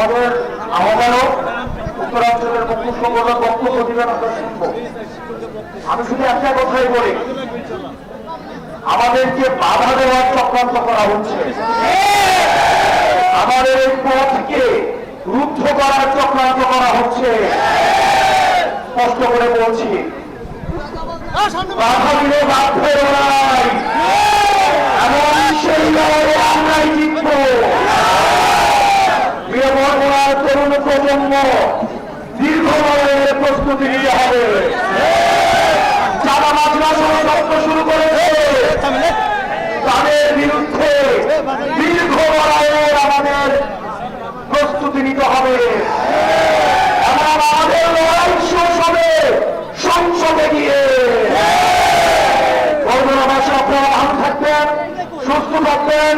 আমাদের আহ্বানও উত্তরাঞ্চলের মুখ্য সংগঠন বক্তব্য প্রতিবেদন আমরা শুনব আমি শুধু একটা কথাই বলি আমাদেরকে বাধা দেওয়ার চক্রান্ত করা হচ্ছে, আমাদের এই পথকে রুদ্ধ করার চক্রান্ত করা হচ্ছে। স্পষ্ট করে বলছি, বাধা দিলে বাধ্য জন্য দীর্ঘভাবে প্রস্তুতি নিতে হবে। যারা মাঝরা শুরু করেছে, তাদের বিরুদ্ধে দীর্ঘ লড়াইয়ের আমাদের প্রস্তুতি নিতে হবে। আমাদের লড়াই শেষ হবে, সংসদে গিয়ে। আপনারা ভালো থাকবেন, সুস্থ থাকবেন।